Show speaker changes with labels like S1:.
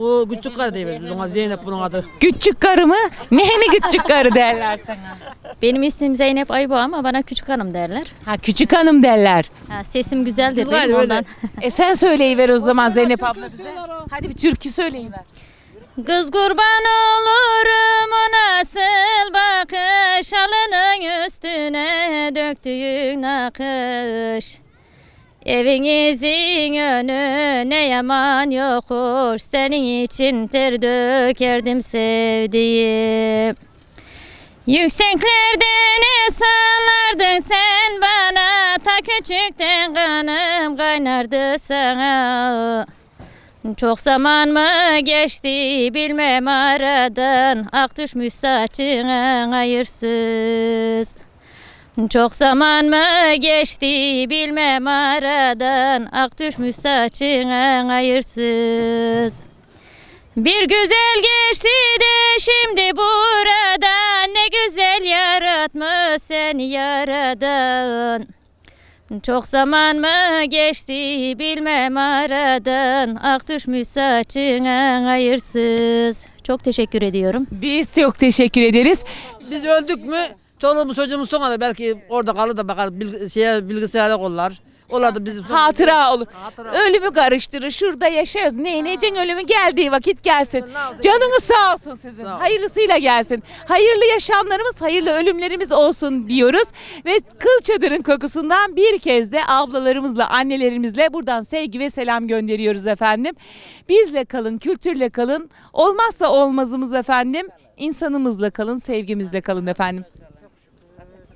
S1: O küçük karı diyoruz. Buna Zeynep bunun adı.
S2: Küçük karı mı? Nehemi küçük karı derler sana.
S3: Benim ismim Zeynep Aybo ama bana küçük hanım derler.
S2: Ha küçük hanım derler.
S3: Ha, sesim güzeldir
S1: Güzel,
S3: benim
S1: öyle.
S3: ondan.
S2: E sen söyleyiver o zaman Zeynep abla bize. Hadi bir türkü söyleyiver.
S3: Kız kurban olurum o nasıl bakış Alının üstüne döktüğün nakış Evinizin önü ne yaman yokuş Senin için ter dökerdim sevdiğim. Yükseklerden esalardın sen bana Ta küçükten kanım kaynardı sana. Çok zaman mı geçti bilmem aradan Ak düşmüş saçına hayırsız Çok zaman mı geçti bilmem aradan Ak düşmüş saçına hayırsız bir güzel geçti de şimdi burada Ne güzel yaratmış seni yaradan çok zaman mı geçti bilmem aradan Ak düşmüş saçına hayırsız Çok teşekkür ediyorum.
S2: Biz çok teşekkür ederiz.
S1: Biz öldük mü çoluğumuz çocuğumuz sonra da belki orada kalır da bakar bil, şeye, bilgisayara kollar. Onlar da bizim
S2: Hatıra olur.
S1: Hatıra.
S2: Ölümü karıştırır. Şurada yaşıyoruz. Ne necen ölümü geldiği vakit gelsin. Canınız sağ olsun sizin.
S1: Sağ ol.
S2: Hayırlısıyla gelsin. Hayırlı yaşamlarımız, hayırlı ölümlerimiz olsun diyoruz. Ve kıl çadırın kokusundan bir kez de ablalarımızla, annelerimizle buradan sevgi ve selam gönderiyoruz efendim. Bizle kalın, kültürle kalın. Olmazsa olmazımız efendim. İnsanımızla kalın, sevgimizle kalın efendim.